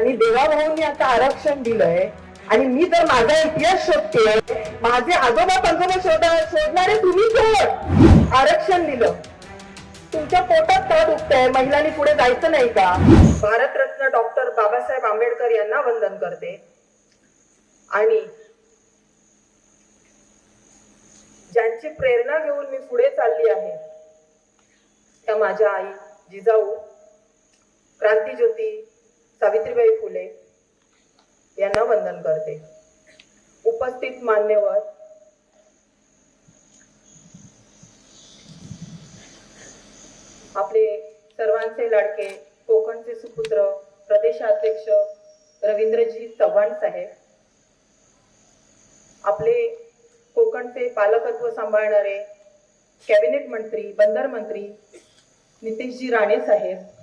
आणि देवाभाऊंनी आता आरक्षण दिलंय. आणि मी जर माझा इतिहास शोधते माझे आजोबा पंजोबा शोधा शोधणारे तुम्ही कोण? आरक्षण दिलं. तुमच्या पोटात का दुखतंय? महिलांनी पुढे जायचं नाही का? भारतरत्न डॉक्टर बाबासाहेब आंबेडकर यांना वंदन करते. आणि ज्यांची प्रेरणा घेऊन मी पुढे चालली आहे त्या माझ्या आई जिजाऊ क्रांतीज्योती सावित्रीबाई फुले यांना वंदन करते. उपस्थित मान्यवर आपले सर्वांचे लाडके कोकणचे सुपुत्र प्रदेशाध्यक्ष रवींद्रजी चव्हाण साहेब आपले कोकणचे पालकत्व सांभाळणारे कॅबिनेट मंत्री बंदर मंत्री नितीशजी राणे साहेब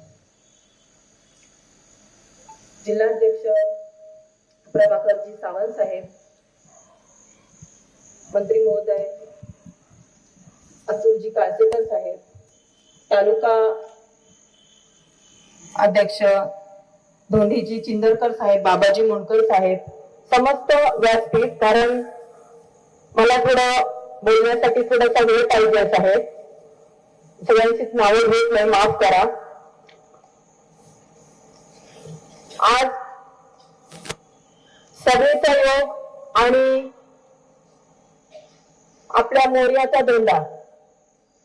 जिल्हाध्यक्ष प्रभाकरजी सावंत साहेब मंत्री महोदय अतुलजी काळसेकर साहेब तालुका अध्यक्ष धोंडीजी चिंदरकर साहेब बाबाजी मुंडकर साहेब समस्त व्यासपीठ कारण मला थोडं बोलण्यासाठी थोडासा वेळ पाहिजे आहे. सगळ्यांचीच नावं घेत नाही माफ करा. आज सभेचा योग आणि आपल्या मोर्याचा दोंडा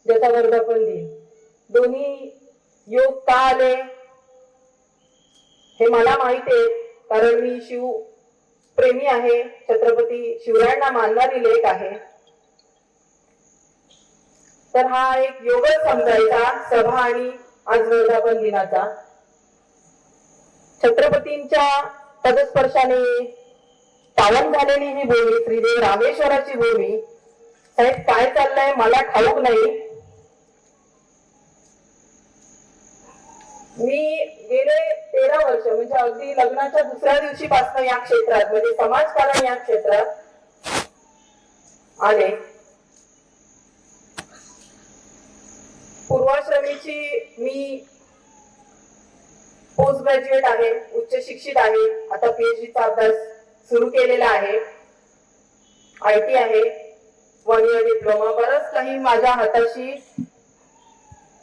ज्याचा वर्धापन दिन. दोन्ही योग का आले हे मला माहीत आहे कारण मी शिव प्रेमी आहे. छत्रपती शिवरायांना मानणारी लेख आहे. तर हा एक योगच समजायचा सभा आणि आज वर्धापन दिनाचा. छत्रपतींच्या पदस्पर्शाने पावन झालेली ही भूमी श्रीदेव रामेश्वराची भूमी साहेब काय चाललंय? मला ठाऊक नाही. मी गेले तेरा वर्ष म्हणजे अगदी लग्नाच्या दुसऱ्या दिवशी पासून या क्षेत्रात म्हणजे समाजकारण या क्षेत्रात आले. पूर्वाश्रमीची मी पोस्ट ग्रॅज्युएट आहे उच्च शिक्षित आहे आता पीएचडीचा अभ्यास सुरू केलेला आहे. आय टी आहे वन इयर डिप्लोमा बरंच काही माझ्या हाताशी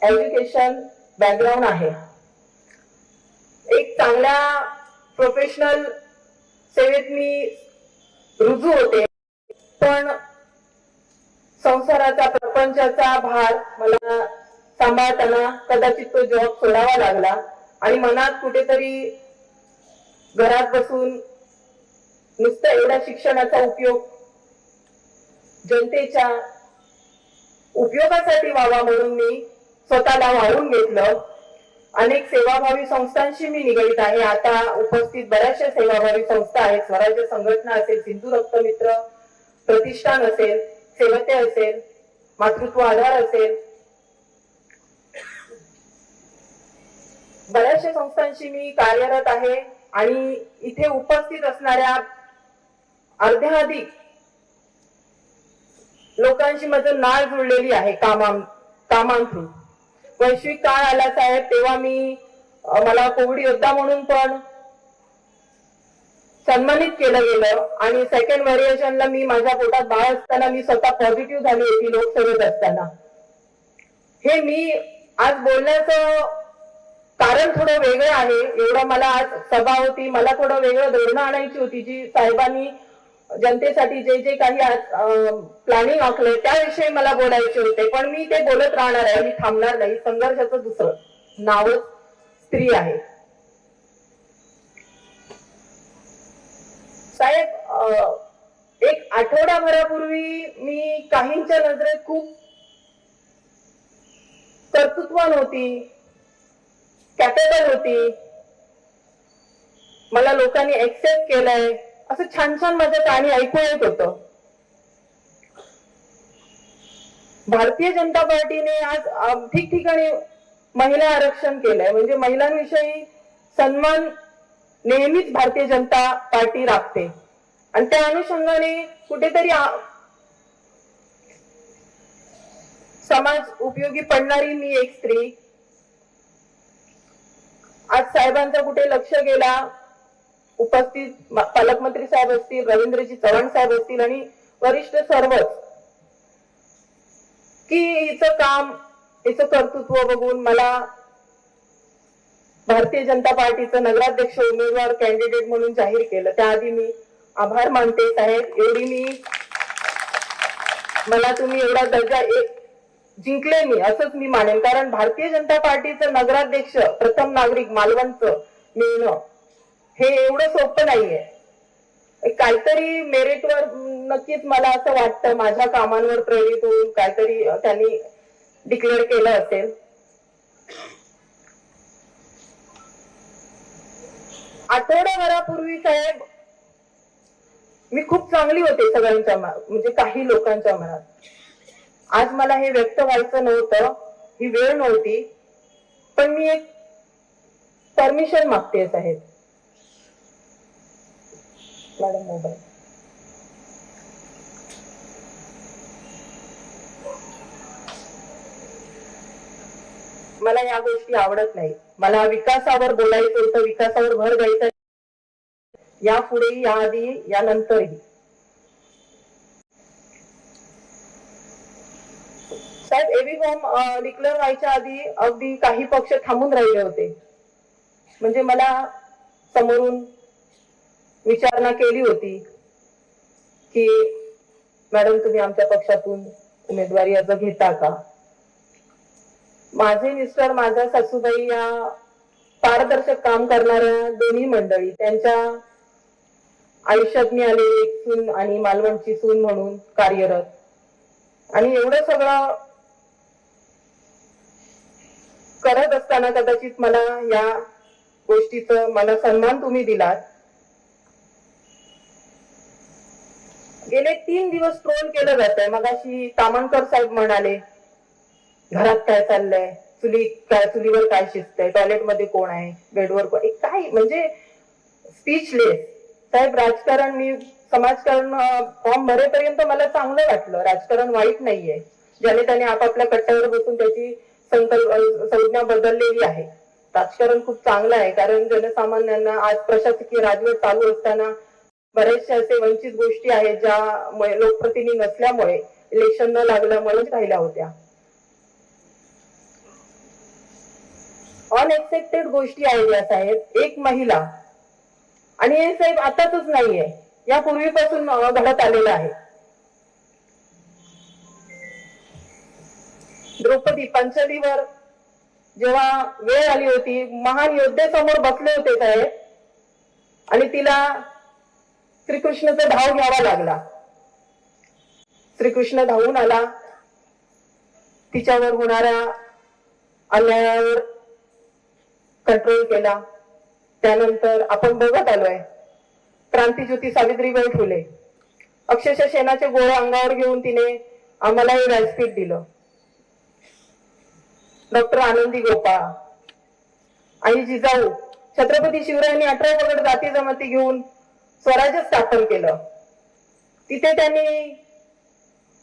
एज्युकेशन बॅकग्राऊंड आहे. एक चांगल्या प्रोफेशनल सेवेत मी रुजू होते. पण संसाराचा प्रपंचाचा भार मला सांभाळताना कदाचित तो जॉब सोडावा लागला. आणि मनात कुठेतरी घरात बसून नुसतं एवढा शिक्षणाचा उपयोग जनतेच्या उपयोगासाठी व्हावा म्हणून मी स्वतःला वाहून घेतलं. अनेक सेवाभावी संस्थांशी मी निगडित आहे. आता उपस्थित बऱ्याचशा सेवाभावी संस्था आहेत. स्वराज्य संघटना असेल सिंधू रक्त मित्र प्रतिष्ठान असेल सेवते असेल मातृत्व आधार असेल बऱ्याचशा संस्थांशी मी कार्यरत आहे आणि इथे उपस्थित असणाऱ्या अर्ध्याधिक लोकांशी माझं नाळ जुळलेली आहे कामा कामांथून वैश्विक काळ आला साहेब तेव्हा मी मला कोविड योद्धा म्हणून पण सन्मानित केलं गेलं आणि सेकंड व्हेरिएशनला मी माझ्या पोटात बाळ असताना मी स्वतः पॉझिटिव्ह झाली होती लोकसभेत असताना. हे मी आज बोलण्याचं कारण थोडं वेगळं आहे. एवढं मला आज सभा होती. मला थोडं वेगळं धोरणं आणायची होती जी साहेबांनी जनतेसाठी जे जे काही प्लॅनिंग आखलंय त्याविषयी मला बोलायचे होते. पण मी ते बोलत राहणार आहे. मी थांबणार नाही. संघर्षाचं दुसरं नावच स्त्री आहे. साहेब एक आठवडाभरापूर्वी मी काहींच्या नजरेत खूप कर्तृत्वान होती. कॅपेबल होती. मला लोकांनी एक्सेप्ट केलंय. असं छान छान माझं प्राणी ऐकू येत होतं. भारतीय जनता पार्टीने आज ठिकठिकाणी महिला आरक्षण केलंय. म्हणजे महिलांविषयी सन्मान नेहमीच भारतीय जनता पार्टी राखते. आणि त्या अनुषंगाने कुठेतरी समाज उपयोगी पडणारी मी एक स्त्री. आज साहेबांचा कुठे लक्ष गेला? उपस्थित पालकमंत्री साहेब असतील रवींद्रजी चव्हाण साहेब असतील आणि वरिष्ठ सर्वच. की हिचं काम हिचं कर्तृत्व बघून मला भारतीय जनता पार्टीचं नगराध्यक्ष उमेदवार कॅन्डिडेट म्हणून जाहीर केलं. त्याआधी मी आभार मानते साहेब. एवढी मी मला तुम्ही एवढा दर्जा एक जिंकले मी असंच मी मानेन. कारण भारतीय जनता पार्टीचं नगराध्यक्ष प्रथम नागरिक मालवणचं मिळणं हे एवढं सोपं नाहीये. काहीतरी मेरिटवर नक्कीच मला असं वाटतं माझ्या कामांवर प्रेरित होऊन काहीतरी त्यांनी डिक्लेअर केलं असेल. आठवड्याभरापूर्वी साहेब मी खूप चांगली होते सगळ्यांच्या म्हणजे काही लोकांच्या मनात. आज मला हे व्यक्त व्हायचं नव्हतं ही वेळ नव्हती पण मी एक परमिशन मागते साहेब. Madam mobile. मला या गोष्टी आवडत नाही. मला विकासावर बोलायचं होतं विकासावर भर द्यायचं यापुढेही याआधी यानंतरही. साहेब एबी होम डिक्लेअर व्हायच्या आधी अगदी काही पक्ष थांबून राहिले होते. म्हणजे मला समोरून विचारणा केली होती की मॅडम तुम्ही आमच्या पक्षातून उमेदवारी अर्ज घेता का? माझे मिस्टर माझ्या सासूबाई या पारदर्शक काम करणाऱ्या दोन्ही मंडळी त्यांच्या आयुष्यात मी आले एक सून आणि मालवणची सून म्हणून कार्यरत. आणि एवढं सगळं करत असताना कदाचित मला या गोष्टीचं मला सन्मान तुम्ही दिलात. गेले तीन दिवस ट्रोल केलं जात आहे मगाशी तामणकर साहेब म्हणाले घरात काय चाललंय? चुली काय चुलीवर काय शिजतंय? टॉयलेटमध्ये कोण आहे? बेडवर कोण? काय म्हणजे स्पीचलेस साहेब राजकारण मी समाजकारण फॉर्म भरेपर्यंत मला चांगलं वाटलं. राजकारण वाईट नाहीये. ज्याने त्याने आपापल्या कट्ट्यावर बसून त्याची संकल्प संज्ञा बदललेली आहे. राजकारण खूप चांगलं आहे कारण जनसामान्यांना आज प्रशासकीय राजवट चालू असताना बऱ्याचशा असे वंचित गोष्टी आहेत ज्या लोकप्रतिनिधी नसल्यामुळे इलेक्शन न लागल्यामुळे राहिल्या होत्या. अनएक्सेप्टेड गोष्टी आहेत या साहेब. एक महिला. आणि हे साहेब आताच नाहीये. यापूर्वीपासून घडत आलेलं आहे. द्रौपदी पंचलीवर जेव्हा वेळ आली होती महान योद्धे समोर बसले होते साहेब आणि तिला श्रीकृष्णचा धाव घ्यावा लागला. श्रीकृष्ण धावून आला. तिच्यावर होणाऱ्या अन्यायावर कंट्रोल केला. त्यानंतर आपण बघत आलोय क्रांतीज्योती सावित्रीबाई फुले अक्षरशः शेणाचे गोळे अंगावर घेऊन तिने आम्हाला हे व्यासपीठ दिलं. डॉक्टर आनंदी गोपाळ. आणि जिजाऊ छत्रपती शिवरायांनी अठरा पगड जाती जमाती घेऊन स्वराज्य स्थापन केलं. तिथे त्यांनी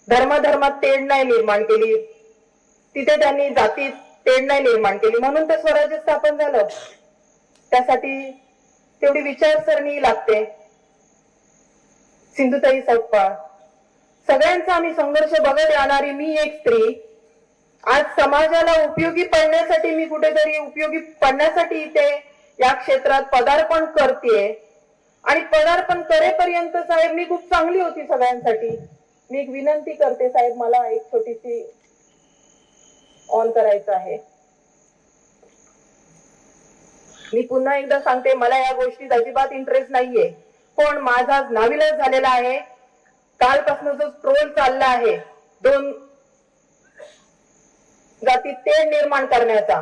धर्माधर्मात तेढ नाही निर्माण केली. तिथे त्यांनी जातीत तेढ नाही निर्माण केली. म्हणून ते स्वराज्य स्थापन झालं. त्यासाठी तेवढी विचारसरणी लागते. सिंधुताई सपकाळ सगळ्यांचा आम्ही संघर्ष बघत राहणारी मी एक स्त्री आज समाजाला उपयोगी पडण्यासाठी मी कुठेतरी उपयोगी पडण्यासाठी इथे या क्षेत्रात पदार्पण करते आणि पदार्पण करेपर्यंत साहेब मी खूप चांगली होती सगळ्यांसाठी. मी एक विनंती करते साहेब मला एक छोटीशी ऑन करायचं आहे. मी पुन्हा एकदा सांगते मला या गोष्टीत अजिबात इंटरेस्ट नाहीये. पण माझा नाविलाज झालेला आहे. कालपासून जो ट्रोल चालला आहे दोन जाती तेढ निर्माण करण्याचा.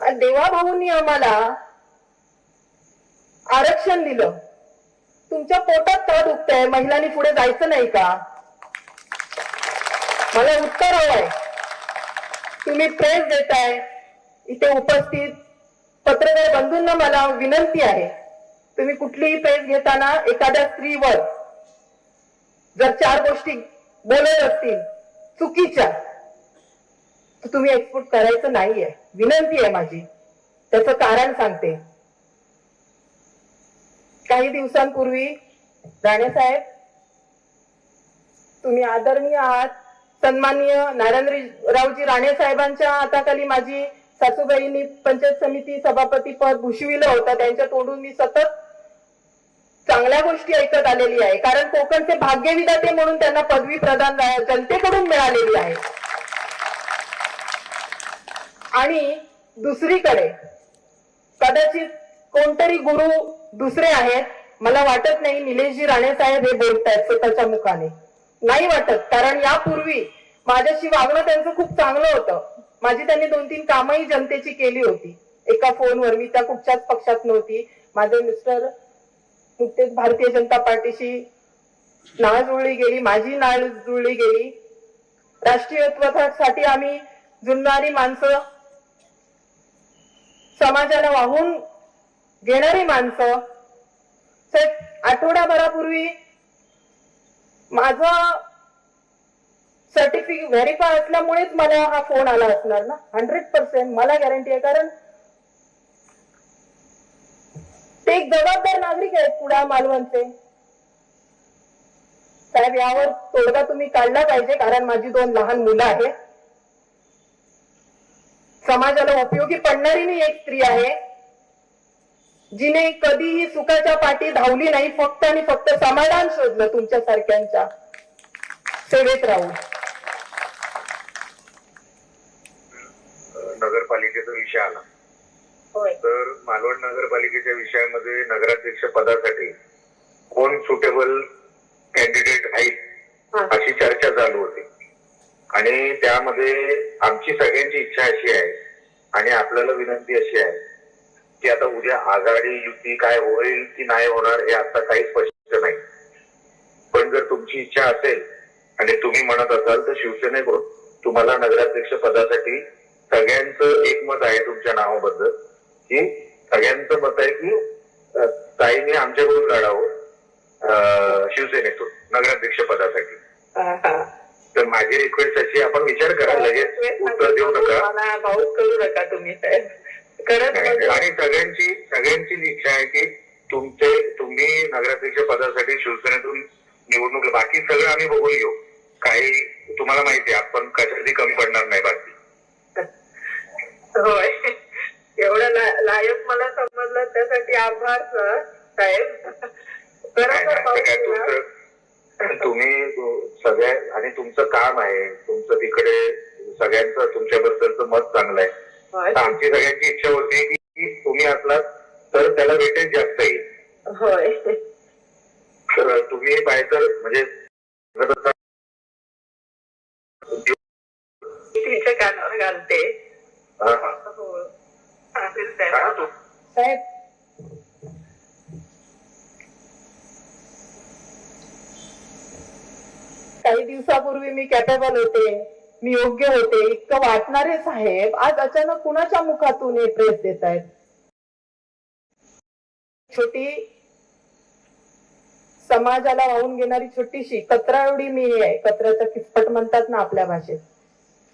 देवाभाऊंनी आम्हाला आरक्षण दिलं. तुमच्या पोटात का दुखतंय महिलांनी पुढे जायचं नाही का? मला उत्तर हवंय. तुम्ही प्रेस देताय इथे उपस्थित. पत्रकार बंधूंना मला विनंती आहे तुम्ही कुठलीही प्रेस घेताना एखाद्या स्त्रीवर जर चार गोष्टी बोलत असतील चुकीच्या. तुम्ही एक्सपोर्ट करायचं नाहीये. विनंती आहे माझी. त्याचं कारण सांगते. काही दिवसांपूर्वी राणेसाहेब तुम्ही आदरणीय आहात. सन्माननीय नारायणरावजी राणे साहेबांच्या हाताखाली माझी सासूबाईंनी पंचायत समिती सभापती पद भूषविलं होतं. त्यांच्या तोंडून मी सतत चांगल्या गोष्टी ऐकत आलेली आहे. कारण कोकणचे भाग्यविधाते म्हणून त्यांना पदवी प्रदान जनतेकडून मिळालेली आहे. आणि दुसरीकडे कदाचित कोणतरी गुरु दुसरे आहेत. मला वाटत नाही निलेशजी राणे साहेब हे बोलतायत स्वतःच्या मुखाने. नाही वाटत कारण यापूर्वी माझ्याशी वागणं त्यांचं खूप चांगलं होतं. माझी त्यांनी दोन तीन कामही जनतेची केली होती. एका फोनवर मी त्या कुठच्याच पक्षात नव्हती. माझे मिस्टर नुकतेच भारतीय जनता पार्टीशी नाळ जुळली गेली माझी नाळ जुळली गेली. राष्ट्रीयत्वासाठी आम्ही जुळणारी माणसं समाजाला वाहून घेणारी माणसं. आठवडाभरापूर्वी आठवड्याभरापूर्वी माझं सर्टिफिकेट व्हेरीफाय असल्यामुळेच मला हा फोन आला असणार ना? हंड्रेड पर्सेंट मला गॅरंटी आहे. कारण ते एक जबाबदार नागरिक आहेत कुडा मालवणचे. साहेब यावर तोडगा तुम्ही काढला पाहिजे कारण माझी दोन लहान मुलं आहेत. समाजाला उपयोगी पडणारी मी एक स्त्री आहे जिने कधीही सुखाच्या पाठी धावली नाही फक्त आणि फक्त समाधान शोधलं तुमच्या सारख्यांच्या सेवेत राहून. नगरपालिकेचा विषय आला. तर मालवण नगरपालिकेच्या विषयामध्ये नगराध्यक्ष पदासाठी कोण सुटेबल कॅन्डिडेट आहेत. अशी चर्चा चालू होती. आणि त्यामध्ये आमची सगळ्यांची इच्छा अशी आहे आणि आपल्याला विनंती अशी आहे की आता उद्या आघाडी युती काय होईल की नाही होणार हे आता काही स्पष्ट नाही. पण जर तुमची इच्छा असेल आणि तुम्ही म्हणत असाल तर शिवसेनेकडून तुम्हाला नगराध्यक्ष पदासाठी सगळ्यांचं एकमत आहे तुमच्या नावाबद्दल. की सगळ्यांचं मत आहे की ताईने आमच्याकडून लढावं शिवसेनेतून नगराध्यक्ष पदासाठी. तर माझी रिक्वेस्ट अशी आपण विचार करा लगेच उत्तर देऊ नका. भाऊच करू नका तुम्ही म्हणजे- आणि सगळ्यांची सगळ्यांची इच्छा आहे की तुमचे तुम्ही नगराध्यक्ष पदासाठी शिवसेनेतून निवडणूक बाकी सगळं आम्ही बघून घेऊ. काही तुम्हाला माहिती आहे आपण कशातही कमी पडणार नाही बाकी. होय. एवढं लायक मला समजलं त्यासाठी आभार सर. साहेब. तुम्ही सगळ्या आणि तुमचं काम आहे. तुमचं तिकडे सगळ्यांचं तुमच्याबद्दलचं मत चांगलं आहे. आमची सगळ्यांची इच्छा होती की तुम्ही असलात तर त्याला वेटेज जास्त येईल तर तुम्ही पाहिजे म्हणजे तिच्या कानावर घालते. साहेब. काही दिवसापूर्वी मी कॅपेबल होते. मी योग्य होते. इतकं वाटणारे साहेब आज अचानक कुणाच्या मुखातून हे प्रेस देत आहेत? छोटी समाजाला वाहून घेणारी छोटीशी कचरा एवढी मी हे आहे. कचऱ्याचं किचपट म्हणतात ना आपल्या भाषेत.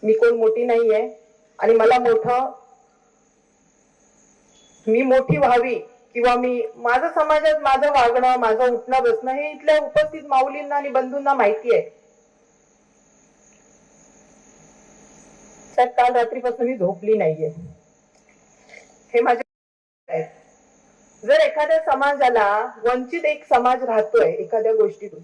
मी कोण मोठी नाहीये. आणि मला मोठं मी मोठी व्हावी किंवा मी माझं समाजात माझं वागणं माझं उठणं बसणं हे इथल्या उपस्थित माऊलींना आणि बंधूंना माहिती आहे. काल रात्रीपासून मी झोपली नाहीये. हे माझे जर एखाद्या समाजाला वंचित एक समाज राहतोय एखाद्या गोष्टीतून.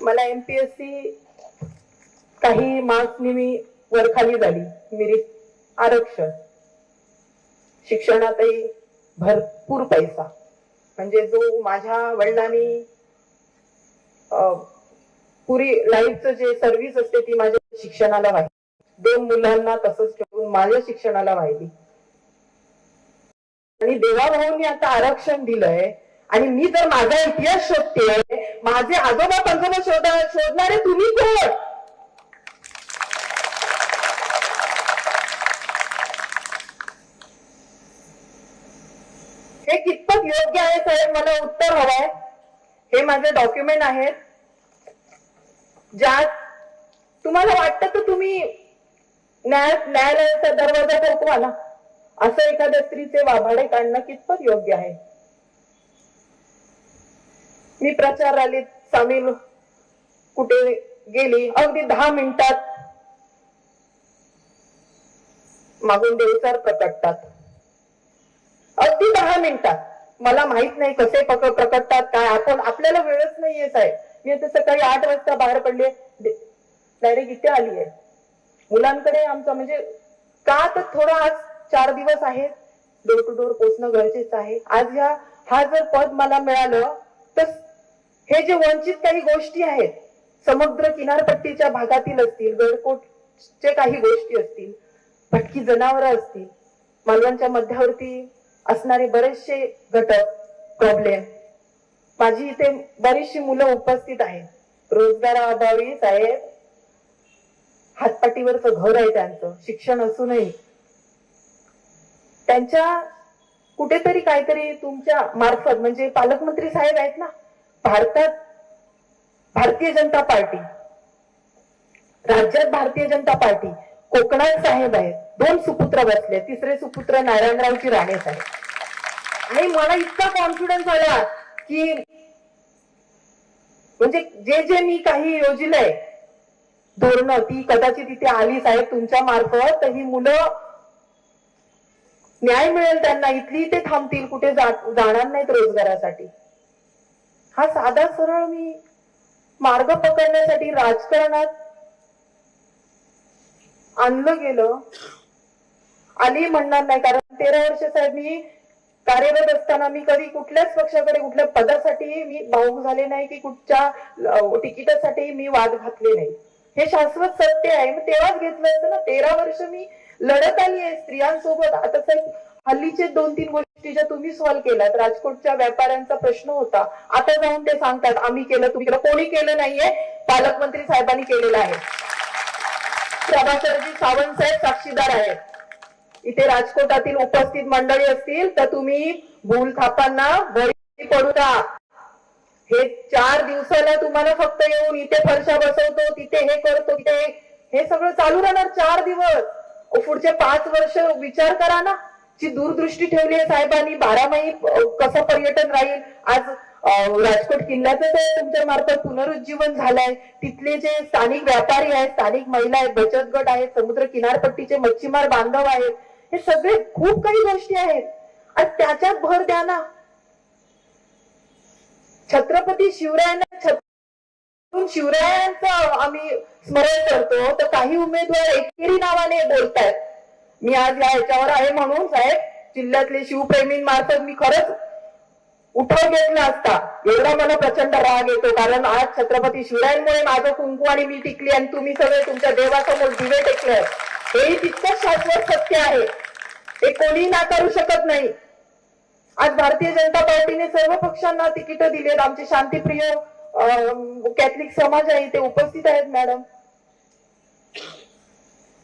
मला एमपीएससी काही मार्क्सनी मी वरखाली झाली. मिरीत आरक्षण. शिक्षणातही भरपूर पैसा. म्हणजे जो माझ्या वडिलांनी पुरी लाईफचं जे सर्व्हिस असते ती माझ्या शिक्षणाला वाहिली दोन मुलांना तसंच ठेवून माझ्या शिक्षणाला वाहिली आणि देवाभाऊंनी आता आरक्षण दिलंय. आणि मी जर माझा इतिहास शोधते माझे आजोबा पंजोबा शोधा शोधणारे तुम्ही कोण हे कितपत योग्य आहे साहेब मला उत्तर हवंय. हे माझे डॉक्युमेंट आहेत. ज्यात तुम्हाला वाटतं तर तुम्ही न्याय न्यायालयाचा दरवाजा ठोकवा ना असं एखाद्या स्त्रीचे वाभाडे काढणं कितपत योग्य आहे? मी प्रचार रॅलीत सामील कुठे गेली? अगदी दहा मिनिटात मागून देवचार प्रकटतात. अगदी दहा मिनिटात. मला माहीत नाही कसे पक प्रकटतात काय? आपण आपल्याला वेळच नाहीये साहेब. मी आता सकाळी आठ वाजता बाहेर पडले डायरेक्ट इथे आली आहे. मुलांकडे आमचं म्हणजे का तर थोडा आज चार दिवस आहेत डोर टू डोर पोचणं गरजेचं आहे. आज ह्या हा जर पद मला मिळालं तर हे जे वंचित काही गोष्टी आहेत समुद्र किनारपट्टीच्या भागातील असतील गडकोटचे काही गोष्टी असतील भटकी जनावरं असतील मालवणच्या मध्यावरती असणारे बरेचसे घटक प्रॉब्लेम माझी इथे बरीचशी मुलं उपस्थित आहेत. रोजगाराअभावी साहेब हातपाटीवरचं घर आहे त्यांचं शिक्षण असूनही. त्यांच्या कुठेतरी काहीतरी तुमच्या मार्फत म्हणजे पालकमंत्री साहेब आहेत ना भारतात भारतीय जनता पार्टी राज्यात भारतीय जनता पार्टी कोकणा साहेब आहेत. दोन सुपुत्र बसले. तिसरे सुपुत्र नारायणरावची राणे साहेब. आणि मला इतका कॉन्फिडन्स आला की म्हणजे जे जे मी काही योजलंय धोरणं ती कदाचित इथे आली साहेब तुमच्या मार्फत. तर ही मुलं न्याय मिळेल त्यांना. इथली ते थांबतील. कुठे जा- जाणार नाहीत रोजगारासाठी. हा साधा सरळ मी मार्ग पकडण्यासाठी राजकारणात आणलं गेलं. आली म्हणणार नाही कारण तेरा वर्ष साहेब मी कार्यरत असताना मी कधी कुठल्याच पक्षाकडे कुठल्या पदासाठी मी भाऊक झाले नाही की कुठच्या तिकिटासाठी मी वाद घातले नाही. हे शाश्वत सत्य आहे. मग तेव्हाच घेतलं असतं ना तेरा वर्ष मी लढत आली आहे स्त्रियांसोबत. आता साहेब हल्लीचे दोन तीन गोष्टी ज्या तुम्ही सॉल्व्ह केल्यात राजकोटच्या व्यापाऱ्यांचा प्रश्न होता. आता जाऊन ते सांगतात आम्ही केलं तुम्ही केलं कोणी केलं नाहीये. पालकमंत्री साहेबांनी केलेलं आहे. प्रभाकरजी सावंत साहेब साक्षीदार आहेत. इथे राजकोटातील उपस्थित मंडळी असतील तर तुम्ही भूल थापांना बळी पडू का हे चार दिवसाला तुम्हाला फक्त येऊन इथे फरशा बसवतो तिथे हे करतो तिथे हे- सगळं चालू राहणार चार दिवस. पुढचे पाच वर्ष विचार करा ना. जी दूरदृष्टी ठेवली आहे साहेबांनी बारामाही कसं पर्यटन राहील? आज राजकोट किल्ल्याचं ते तुमच्या मार्फत पुनरुज्जीवन झालंय. तिथले जे स्थानिक व्यापारी आहेत स्थानिक महिला आहेत बचत गट आहेत समुद्र किनारपट्टीचे मच्छीमार बांधव आहेत हे सगळे खूप काही गोष्टी आहेत. आणि त्याच्यात भर द्या ना. छत्रपती शिवरायांना छत्र शिवरायांचं आम्ही स्मरण करतो. तर काही उमेदवार एकेरी नावाने बोलतायत. मी आज या ह्याच्यावर आहे म्हणून साहेब जिल्ह्यातले शिवप्रेमींमार्फत मी खरंच उठाव घेतला असता एवढा मला प्रचंड राग येतो. कारण आज छत्रपती शिवरायांमुळे माझं कुंकू आणि मी टिकली आणि तुम्ही सगळे तुमच्या देवासमोर दिवे टेकले हेही तितकंच शाश्वत सत्य आहे. ते कोणी नाकारू शकत नाही. आज भारतीय जनता पार्टीने सर्व पक्षांना तिकीट दिलेत आमचे शांतीप्रिय कॅथलिक समाज आहे. ते उपस्थित आहेत मॅडम.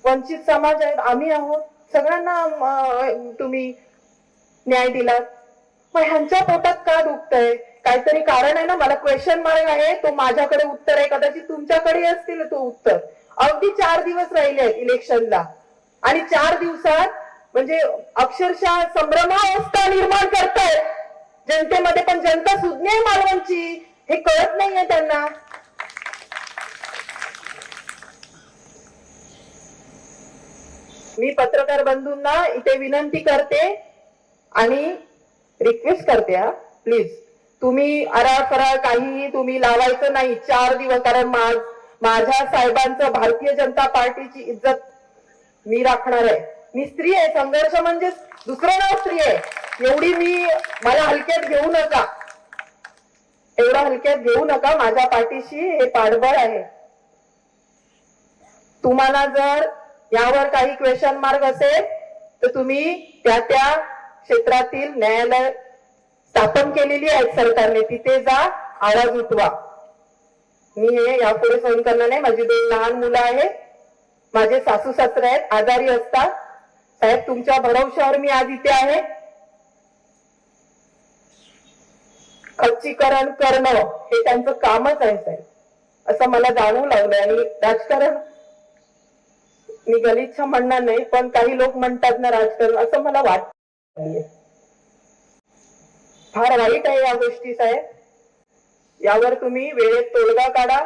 वंचित समाज आहेत. आम्ही आहोत. सगळ्यांना तुम्ही न्याय दिलात. मग ह्यांच्या पोटात का दुखतंय? काहीतरी कारण आहे ना? मला क्वेश्चन मार्क आहे. तो माझ्याकडे उत्तर आहे. कदाचित तुमच्याकडे असतील तो उत्तर. अगदी चार दिवस राहिले आहेत इलेक्शनला आणि चार दिवसात म्हणजे अक्षरशः संभ्रमावस्था निर्माण करतायत. जनतेमध्ये पण जनता सुज्ञ आहे हे कळत नाहीये त्यांना. मी पत्रकार बंधूंना इथे विनंती करते आणि रिक्वेस्ट करते हा. प्लीज तुम्ही अराफरा काहीही तुम्ही लावायचं नाही. चार दिवस कारण माझ्या साहेबांचं भारतीय जनता पार्टीची इज्जत मी राखणार आहे. मी स्त्री आहे. संघर्ष म्हणजे दुसरं नाव स्त्री आहे. एवढी मी मला हलक्यात घेऊ नका. एवढा हलक्यात घेऊ नका. माझ्या पाठीशी हे पाठबळ आहे. तुम्हाला जर यावर काही क्वेश्चन मार्क असेल तर तुम्ही त्या त्या क्षेत्रातील न्यायालय स्थापन केलेली आहेत सरकारने तिथे जा आवाज उठवा मी हे यापुढे सहन करणार नाही. माझी दोन लहान मुलं आहेत. माझे सासू सासरे आहेत. आजारी असतात. साहेब तुमच्या भरवशावर मी आज इथे आहे. खच्चीकरण करणं हे त्यांचं कामच आहे साहेब. असं मला जाणवू लागलं आणि राजकारण मी गलिच्छ म्हणणार नाही पण काही लोक म्हणतात ना राजकारण. असं मला वाटत. फार वाईट आहे या गोष्टी साहेब. यावर तुम्ही वेळेत तोडगा काढा.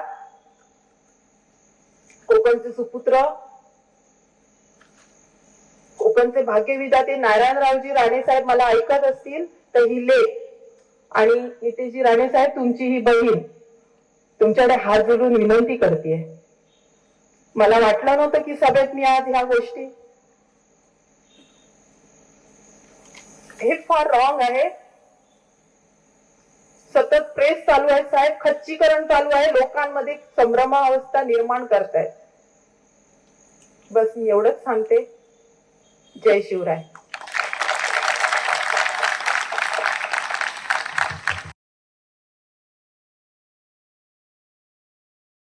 कोकणचे सुपुत्र कोकणचे भाग्यविधाते नारायणरावजी राणे साहेब मला ऐकत असतील तर ही लेख आणि नितेशजी राणे साहेब तुमची ही बहीण तुमच्याकडे हात जोडून विनंती करते मला वाटलं नव्हतं की सभेत मी आज ह्या गोष्टी हे फार रॉंग आहे. सतत प्रेस चालू आहे साहेब खच्चीकरण चालू आहे लोकांमध्ये संभ्रमावस्था निर्माण करतायत. बस मी एवढंच सांगते. जय शिवराय.